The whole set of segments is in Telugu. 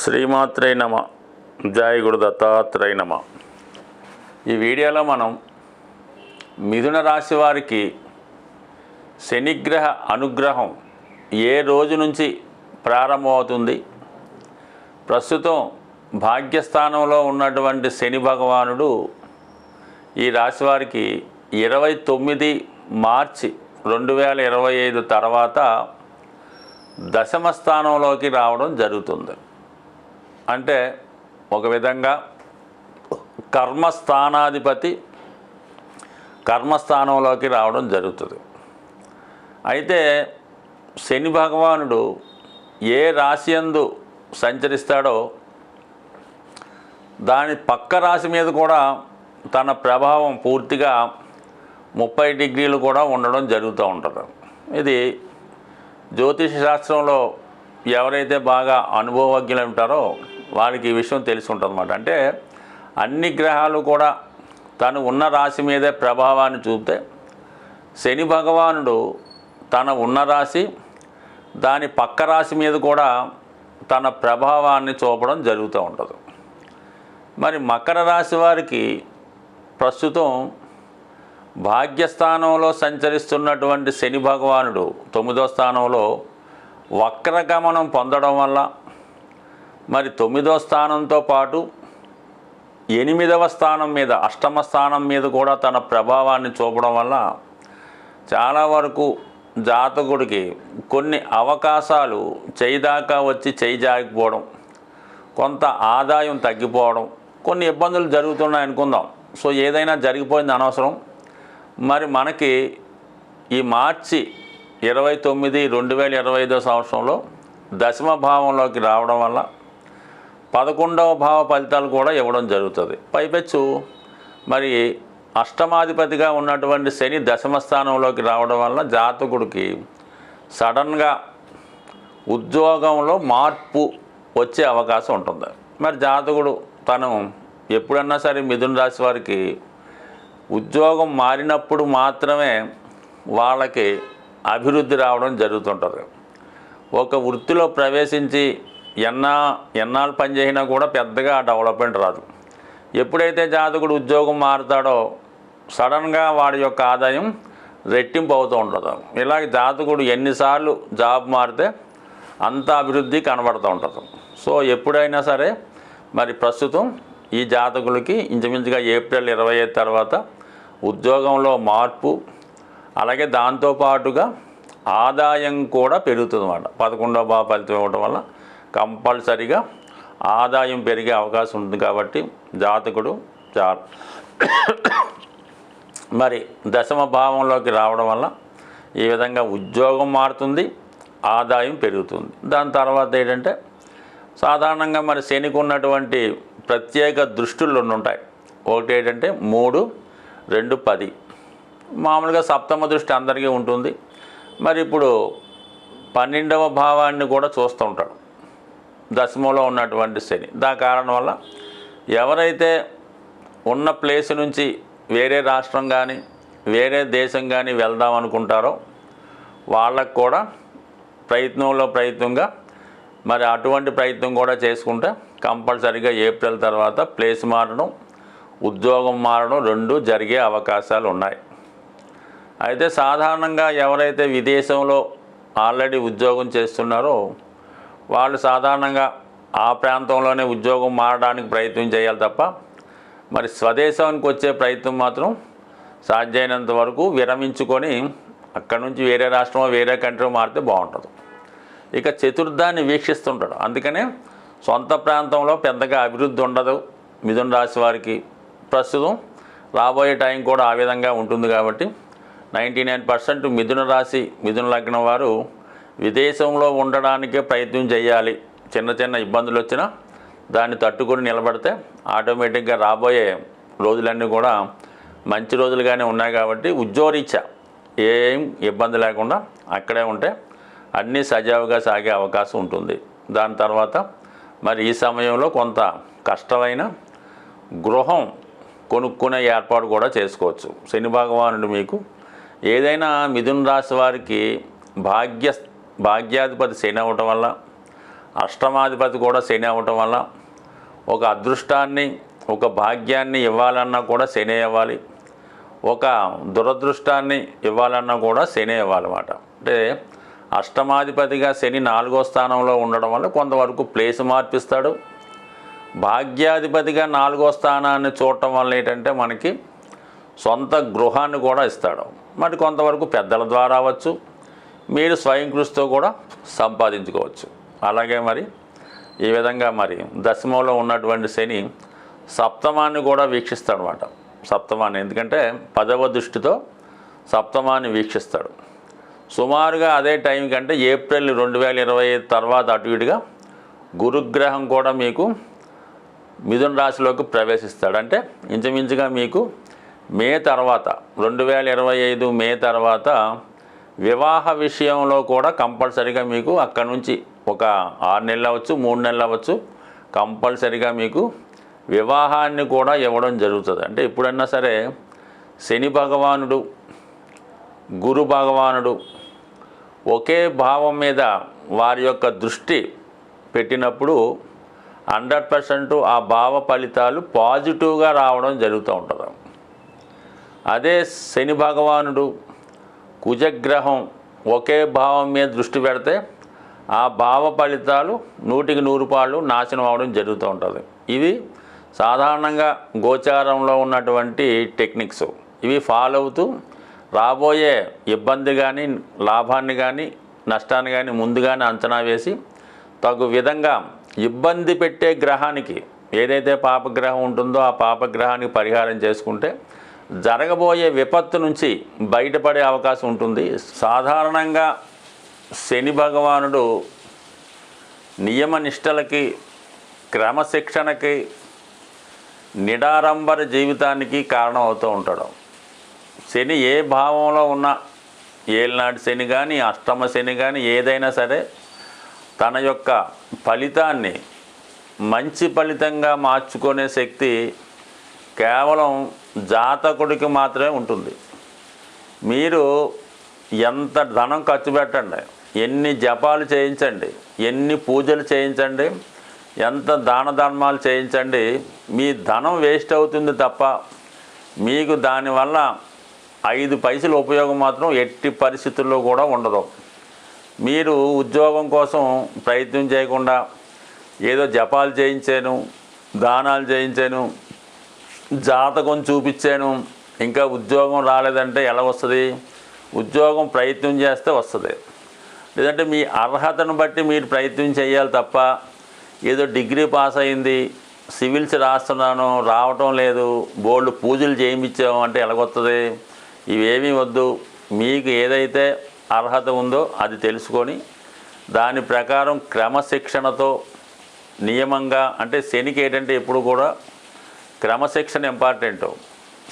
శ్రీమాత్రై నమ జయ గురు దత్తాత్రేయ నమ. ఈ వీడియోలో మనం మిథున రాశి వారికి శనిగ్రహ అనుగ్రహం ఏ రోజు నుంచి ప్రారంభమవుతుంది? ప్రస్తుతం భాగ్యస్థానంలో ఉన్నటువంటి శని భగవానుడు ఈ రాశి వారికి ఇరవై తొమ్మిది మార్చి రెండు వేల ఇరవై ఐదు తర్వాత దశమ స్థానంలోకి రావడం జరుగుతుంది. అంటే ఒక విధంగా కర్మస్థానాధిపతి కర్మస్థానంలోకి రావడం జరుగుతుంది. అయితే శని భగవానుడు ఏ రాశి యందు సంచరిస్తాడో దాని పక్క రాశి మీద కూడా తన ప్రభావం పూర్తిగా ముప్పై డిగ్రీలు కూడా ఉండడం జరుగుతూ ఉంటుంది. ఇది జ్యోతిష శాస్త్రంలో ఎవరైతే బాగా అనుభవజ్ఞులు ఉంటారో వారికి ఈ విషయం తెలిసి ఉంటుంది అంటే అన్ని గ్రహాలు కూడా తను ఉన్న రాశి మీదే ప్రభావాన్ని చూపితే శని భగవానుడు తన ఉన్న రాశి దాని పక్క రాశి మీద కూడా తన ప్రభావాన్ని చూపడం జరుగుతూ ఉంటుంది. మరి మకర రాశి వారికి ప్రస్తుతం భాగ్యస్థానంలో సంచరిస్తున్నటువంటి శని భగవానుడు తొమ్మిదో స్థానంలో వక్రగమనం పొందడం వల్ల మరి తొమ్మిదో స్థానంతో పాటు ఎనిమిదవ స్థానం మీద అష్టమ స్థానం మీద కూడా తన ప్రభావాన్ని చూపడం వల్ల చాలా వరకు జాతకుడికి కొన్ని అవకాశాలు చేయిదాకా వచ్చి చేయి జాగిపోవడం కొంత ఆదాయం తగ్గిపోవడం కొన్ని ఇబ్బందులు జరుగుతున్నాయి అనుకుందాం. సో ఏదైనా జరిగిపోయింది అనవసరం. మరి మనకి ఈ మార్చి ఇరవై తొమ్మిది రెండు వేల ఇరవై ఐదో సంవత్సరంలో దశమ భావంలోకి రావడం వల్ల పదకొండవ భావ ఫలితాలు కూడా ఇవ్వడం జరుగుతుంది. పైపెచ్చు. మరి అష్టమాధిపతిగా ఉన్నటువంటి శని దశమ స్థానంలోకి రావడం వల్ల జాతకుడికి సడన్గా ఉద్యోగంలో మార్పు వచ్చే అవకాశం ఉంటుంది. మరి జాతకుడు తను ఎప్పుడన్నా సరే మిథున రాశి వారికి ఉద్యోగం మారినప్పుడు మాత్రమే వాళ్ళకి అభివృద్ధి రావడం జరుగుతుంటుంది. ఒక వృత్తిలో ప్రవేశించి ఎన్నా ఎన్నాళ్ళు పనిచేసినా కూడా పెద్దగా డెవలప్మెంట్ రాదు. ఎప్పుడైతే జాతకుడు ఉద్యోగం మారుతాడో సడన్గా వాడి యొక్క ఆదాయం రెట్టింపు అవుతూ ఉంటుంది. ఇలాగ జాతకుడు ఎన్నిసార్లు జాబ్ మారితే అంత అభివృద్ధి కనబడుతూ ఉంటుంది. సో ఎప్పుడైనా సరే మరి ప్రస్తుతం ఈ జాతకులకి ఇంచుమించుగా ఏప్రిల్ ఇరవై ఐదు తర్వాత ఉద్యోగంలో మార్పు అలాగే దాంతోపాటుగా ఆదాయం కూడా పెరుగుతుంది అన్నమాట పదకొండవ భావ ఫలితం ఇవ్వడం వల్ల కంపల్సరిగా ఆదాయం పెరిగే అవకాశం ఉంటుంది కాబట్టి జాతకుడు జా మరి దశమ భావంలోకి రావడం వల్ల ఈ విధంగా ఉద్యోగం మారుతుంది ఆదాయం పెరుగుతుంది. దాని తర్వాత ఏంటంటే సాధారణంగా మరి శనికి ఉన్నటువంటి ప్రత్యేక దృష్టులు రెండు ఉంటాయి. ఒకటి ఏంటంటే మూడు రెండు పది. మామూలుగా సప్తమ దృష్టి అందరికీ ఉంటుంది. మరి ఇప్పుడు పన్నెండవ భావాన్ని కూడా చూస్తూ ఉంటాడు. దశమంలో ఉన్నటువంటి శని. దా కారణం వల్ల ఎవరైతే ఉన్న ప్లేస్ నుంచి వేరే రాష్ట్రం కానీ వేరే దేశం కానీ వెళ్దాం అనుకుంటారో వాళ్ళకు కూడా ప్రయత్నంలో ప్రయత్నంగా మరి అటువంటి ప్రయత్నం కూడా చేసుకుంటే కంపల్సరీగా ఏప్రిల్ తర్వాత ప్లేస్ మారడం ఉద్యోగం మారడం రెండు జరిగే అవకాశాలు ఉన్నాయి. అయితే సాధారణంగా ఎవరైతే విదేశంలో ఆల్రెడీ ఉద్యోగం చేస్తున్నారో వాళ్ళు సాధారణంగా ఆ ప్రాంతంలోనే ఉద్యోగం మారడానికి ప్రయత్నం చేయాలి తప్ప మరి స్వదేశానికి వచ్చే ప్రయత్నం మాత్రం సాధ్యమైనంత వరకు విరమించుకొని అక్కడి నుంచి వేరే రాష్ట్రమో వేరే కంట్రీ మారితే బాగుంటుంది. ఇక చతుర్థాన్ని వీక్షిస్తుంటాడు. అందుకనే సొంత ప్రాంతంలో పెద్దగా అభివృద్ధి ఉండదు. మిథున రాశి వారికి ప్రస్తుతం రాబోయే టైం కూడా ఆ విధంగా ఉంటుంది కాబట్టి నైంటీ నైన్ పర్సెంట్ మిథున రాశి మిథున లగ్నం వారు విదేశంలో ఉండడానికే ప్రయత్నం చేయాలి. చిన్న చిన్న ఇబ్బందులు వచ్చినా దాన్ని తట్టుకొని నిలబడితే ఆటోమేటిక్గా రాబోయే రోజులన్నీ కూడా మంచి రోజులుగానే ఉన్నాయి కాబట్టి ఉద్యోగరీత్యా ఏం ఇబ్బంది లేకుండా అక్కడే ఉంటే అన్నీ సజావుగా సాగే అవకాశం ఉంటుంది. దాని తర్వాత మరి ఈ సమయంలో కొంత కష్టమైన గృహం కొనుక్కునే ఏర్పాటు కూడా చేసుకోవచ్చు. శని భగవానుడు మీకు ఏదైనా మిథున రాశి వారికి భాగ్య భాగ్యాధిపతి శని అవ్వటం వల్ల అష్టమాధిపతి కూడా శని అవ్వటం వల్ల ఒక అదృష్టాన్ని ఒక భాగ్యాన్ని ఇవ్వాలన్నా కూడా శని ఇవ్వాలి ఒక దురదృష్టాన్ని ఇవ్వాలన్నా కూడా శని ఇవ్వాలన్నమాట అంటే అష్టమాధిపతిగా శని నాలుగో స్థానంలో ఉండడం వల్ల కొంతవరకు ప్లేస్ మార్పిస్తాడు. భాగ్యాధిపతిగా నాలుగో స్థానాన్ని చూడటం వల్ల ఏంటంటే మనకి సొంత గృహాన్ని కూడా ఇస్తాడు. మరి కొంతవరకు పెద్దల ద్వారా అవ్వచ్చు. మీరు స్వయం కృషితో కూడా సంపాదించుకోవచ్చు. అలాగే మరి ఈ విధంగా మరి దశమంలో ఉన్నటువంటి శని సప్తమాన్ని కూడా వీక్షిస్తాడు అనమాట సప్తమాన్ని ఎందుకంటే పదవ దృష్టితో సప్తమాన్ని వీక్షిస్తాడు. సుమారుగా అదే టైం కంటే ఏప్రిల్ రెండు వేల ఇరవై ఐదు తర్వాత అటు ఇటుగా గురుగ్రహం కూడా మీకు మిథున రాశిలోకి ప్రవేశిస్తాడు. అంటే ఇంచుమించుగా మీకు మే తర్వాత రెండు వేల ఇరవై ఐదు మే తర్వాత వివాహ విషయంలో కూడా కంపల్సరిగా మీకు అక్కడ నుంచి ఒక ఆరు నెలలు అవ్వచ్చు మూడు నెలలు అవ్వచ్చు కంపల్సరిగా మీకు వివాహాన్ని కూడా ఇవ్వడం జరుగుతుంది. అంటే ఎప్పుడన్నా సరే శని భగవానుడు గురు భగవానుడు ఒకే భావం మీద వారి యొక్క దృష్టి పెట్టినప్పుడు హండ్రెడ్ పర్సెంట్ ఆ భావ ఫలితాలు పాజిటివ్గా రావడం జరుగుతూ ఉంటుంది. అదే శని భగవానుడు కుజగ్రహం ఒకే భావం మీద దృష్టి పెడితే ఆ భావ ఫలితాలు నూటికి నూరు పాళ్ళు నాశనం అవడం జరుగుతూ ఉంటుంది. ఇవి సాధారణంగా గోచారంలో ఉన్నటువంటి టెక్నిక్స్. ఇవి ఫాలో అవుతూ రాబోయే ఇబ్బంది కానీ లాభాన్ని కానీ నష్టాన్ని కానీ ముందుగానే అంచనా వేసి తగు విధంగా ఇబ్బంది పెట్టే గ్రహానికి ఏదైతే పాపగ్రహం ఉంటుందో ఆ పాపగ్రహానికి పరిహారం చేసుకుంటే జరగబోయే విపత్తు నుంచి బయటపడే అవకాశం ఉంటుంది. సాధారణంగా శని భగవానుడు నియమ నిష్టలకి క్రమశిక్షణకి నిడారంబర జీవితానికి కారణం అవుతూ ఉంటాడు. శని ఏ భావంలో ఉన్న ఏలినాటి శని కానీ అష్టమ శని కానీ ఏదైనా సరే తన యొక్క ఫలితాన్ని మంచి ఫలితంగా మార్చుకునే శక్తి కేవలం జాతకుడికి మాత్రమే ఉంటుంది. మీరు ఎంత ధనం ఖర్చు పెట్టండి ఎన్ని జపాలు చేయించండి ఎన్ని పూజలు చేయించండి ఎంత దాన ధర్మాలు చేయించండి మీ ధనం వేస్ట్ అవుతుంది తప్ప మీకు దానివల్ల ఐదు పైసలు ఉపయోగం మాత్రం ఎట్టి పరిస్థితుల్లో కూడా ఉండదు. మీరు ఉద్యోగం కోసం ప్రయత్నం చేయకుండా ఏదో జపాలు చేయించాను దానాలు చేయించాను జాతకం చూపించాను. ఇంకా ఉద్యోగం రాలేదంటే ఎలా వస్తుంది? ఉద్యోగం ప్రయత్నం చేస్తే వస్తుంది. లేదంటే మీ అర్హతను బట్టి మీరు ప్రయత్నం చేయాలి తప్ప ఏదో డిగ్రీ పాస్ అయింది సివిల్స్ రాస్తున్నాను రావటం లేదు బోర్డు పూజలు చేయించాము అంటే ఎలాగొస్తుంది ఇవేమీ వద్దు. మీకు ఏదైతే అర్హత ఉందో అది తెలుసుకొని దాని ప్రకారం క్రమశిక్షణతో నియమంగా అంటే శనికి ఏంటంటే ఎప్పుడు కూడా క్రమశిక్షణ ఇంపార్టెంట్.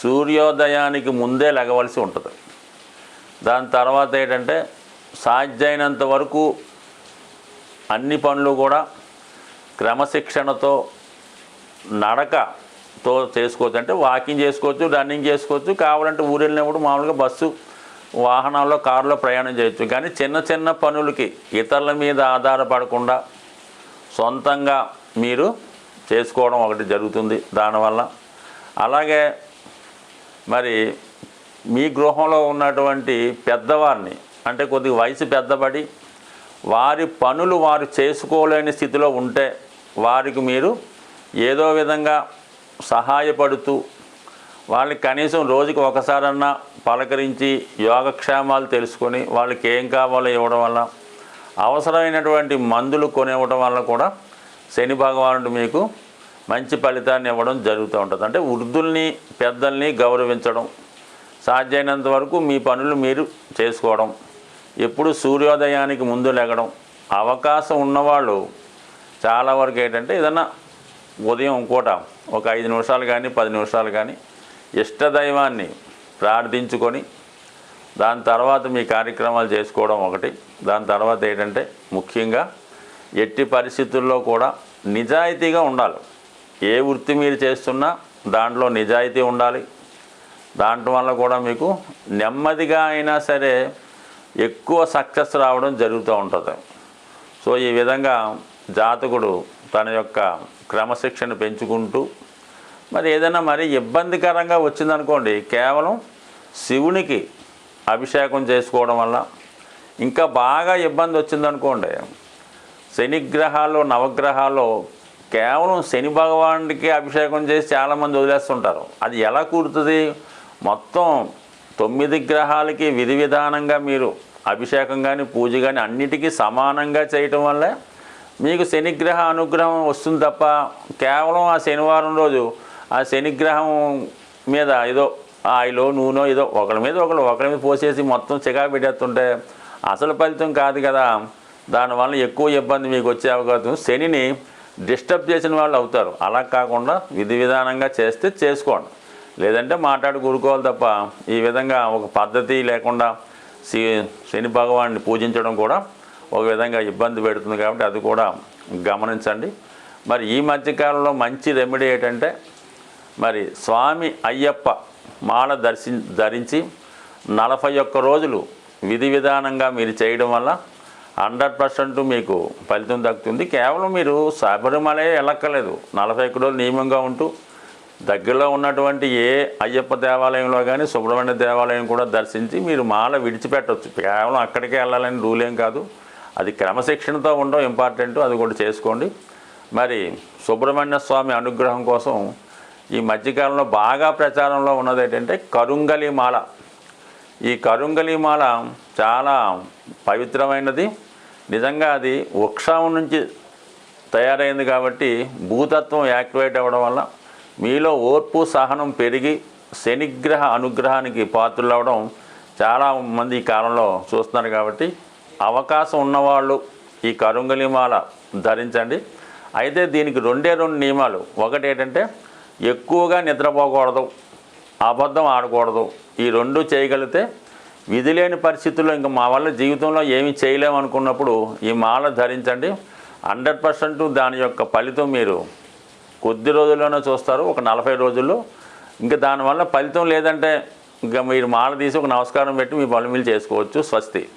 సూర్యోదయానికి ముందే లెగవలసి ఉంటుంది. దాని తర్వాత ఏంటంటే సాధ్యమైనంత వరకు అన్ని పనులు కూడా క్రమశిక్షణతో నడకతో చేసుకోవచ్చు. అంటే వాకింగ్ చేసుకోవచ్చు రన్నింగ్ చేసుకోవచ్చు కావాలంటే ఊరు వెళ్ళినప్పుడు మామూలుగా బస్సు వాహనాల్లో కారులో ప్రయాణం చేయొచ్చు. కానీ చిన్న చిన్న పనులకి ఇతరుల మీద ఆధారపడకుండా సొంతంగా మీరు చేసుకోవడం ఒకటి జరుగుతుంది దానివల్ల. అలాగే మరి మీ గృహంలో ఉన్నటువంటి పెద్దవారిని అంటే కొద్దిగా వయసు పెద్దబడి వారి పనులు వారు చేసుకోలేని స్థితిలో ఉంటే వారికి మీరు ఏదో విధంగా సహాయపడుతూ వాళ్ళకి కనీసం రోజుకి ఒకసారన్నా పలకరించి యోగక్షేమాలు తెలుసుకొని వాళ్ళకి ఏం కావాలో ఇవ్వడం వల్ల అవసరమైనటువంటి మందులు కొనివ్వడం వల్ల కూడా శని భగవానుడు మీకు మంచి ఫలితాన్ని ఇవ్వడం జరుగుతూ ఉంటుంది. అంటే వృద్ధుల్ని పెద్దల్ని గౌరవించడం సాధ్యమైనంత వరకు మీ పనులు మీరు చేసుకోవడం ఎప్పుడు సూర్యోదయానికి ముందు లెగడం అవకాశం ఉన్నవాళ్ళు చాలా వరకు ఏంటంటే ఏదన్నా ఉదయం ఇంకోట ఒక ఐదు నిమిషాలు కానీ పది నిమిషాలు కానీ ఇష్టదైవాన్ని ప్రార్థించుకొని దాని తర్వాత మీ కార్యక్రమాలు చేసుకోవడం ఒకటి. దాని తర్వాత ఏంటంటే ముఖ్యంగా ఎట్టి పరిస్థితుల్లో కూడా నిజాయితీగా ఉండాలి. ఏ వృత్తి మీరు చేస్తున్నా దాంట్లో నిజాయితీ ఉండాలి. దాంట్లో వల్ల కూడా మీకు నెమ్మదిగా అయినా సరే ఎక్కువ సక్సెస్ రావడం జరుగుతూ ఉంటుంది. సో ఈ విధంగా జాతకుడు తన యొక్క క్రమశిక్షణ పెంచుకుంటూ మరి ఏదైనా మరి ఇబ్బందికరంగా వచ్చిందనుకోండి కేవలం శివునికి అభిషేకం చేసుకోవడం వల్ల ఇంకా బాగా ఇబ్బంది వచ్చిందనుకోండి శనిగ్రహాలు నవగ్రహాల్లో కేవలం శని భగవానుడికి అభిషేకం చేసి చాలామంది వదిలేస్తుంటారు. అది ఎలా కూడుతుంది? మొత్తం తొమ్మిది గ్రహాలకి విధి విధానంగా మీరు అభిషేకం కానీ పూజ కానీ అన్నిటికీ సమానంగా చేయటం వల్లే మీకు శనిగ్రహ అనుగ్రహం వస్తుంది తప్ప కేవలం ఆ శనివారం రోజు ఆ శనిగ్రహం మీద ఏదో ఆయిలో నూనె ఏదో ఒకరి మీద ఒకరు ఒకరి మీద పోసేసి మొత్తం చికా పెట్టేస్తుంటే అసలు ఫలితం కాదు కదా. దానివల్ల ఎక్కువ ఇబ్బంది మీకు వచ్చే అవకాశం. శనిని డిస్టర్బ్ చేసిన వాళ్ళు అవుతారు. అలా కాకుండా విధి విధానంగా చేస్తే చేసుకోండి. లేదంటే మాట్లాడి కూరుకోవాలి తప్ప ఈ విధంగా ఒక పద్ధతి లేకుండా శని భగవాన్ని పూజించడం కూడా ఒక విధంగా ఇబ్బంది పెడుతుంది కాబట్టి అది కూడా గమనించండి. మరి ఈ మధ్యకాలంలో మంచి రెమెడీ ఏంటంటే మరి స్వామి అయ్యప్ప మాల దర్శి ధరించి నలభై ఒక్క రోజులు విధి విధానంగా మీరు చేయడం వల్ల హండ్రెడ్ పర్సెంట్ మీకు ఫలితం దక్కుతుంది. కేవలం మీరు శబరిమలే వెళ్ళక్కర్లేదు నలభై ఒక్క రోజులు నియమంగా ఉంటూ దగ్గరలో ఉన్నటువంటి ఏ అయ్యప్ప దేవాలయంలో కానీ సుబ్రహ్మణ్య దేవాలయం కూడా దర్శించి మీరు మాల విడిచిపెట్టవచ్చు కేవలం అక్కడికే వెళ్ళాలని రూల్ ఏం కాదు. అది క్రమశిక్షణతో ఉండడం ఇంపార్టెంట్. అది కూడా చేసుకోండి. మరి సుబ్రహ్మణ్య స్వామి అనుగ్రహం కోసం ఈ మధ్యకాలంలో బాగా ప్రచారంలో ఉన్నది ఏంటంటే కరుంగలి మాల. ఈ కరుంగలి మాల చాలా పవిత్రమైనది. నిజంగా అది వృక్షం నుంచి తయారైంది కాబట్టి భూతత్వం యాక్టివేట్ అవ్వడం వల్ల మీలో ఓర్పు సహనం పెరిగి శనిగ్రహ అనుగ్రహానికి పాత్రలు అవ్వడం చాలా మంది ఈ కాలంలో చూస్తున్నారు కాబట్టి అవకాశం ఉన్నవాళ్ళు ఈ కరుంగలిమాల ధరించండి. అయితే దీనికి రెండే రెండు నియమాలు. ఒకటి ఏంటంటే ఎక్కువగా నిద్రపోకూడదు. అబద్ధం ఆడకూడదు. ఈ రెండు చేయగలిగితే విధి లేని పరిస్థితుల్లో ఇంకా మా వల్ల జీవితంలో ఏమి చేయలేము అనుకున్నప్పుడు ఈ మాల ధరించండి. హండ్రెడ్ పర్సెంట్ దాని యొక్క ఫలితం మీరు కొద్ది రోజుల్లోనే చూస్తారు. ఒక నలభై రోజుల్లో ఇంకా దానివల్ల ఫలితం లేదంటే ఇంకా మీరు మాల తీసి ఒక నమస్కారం పెట్టి మీ పనులు మీరు చేసుకోవచ్చు. స్వస్తి.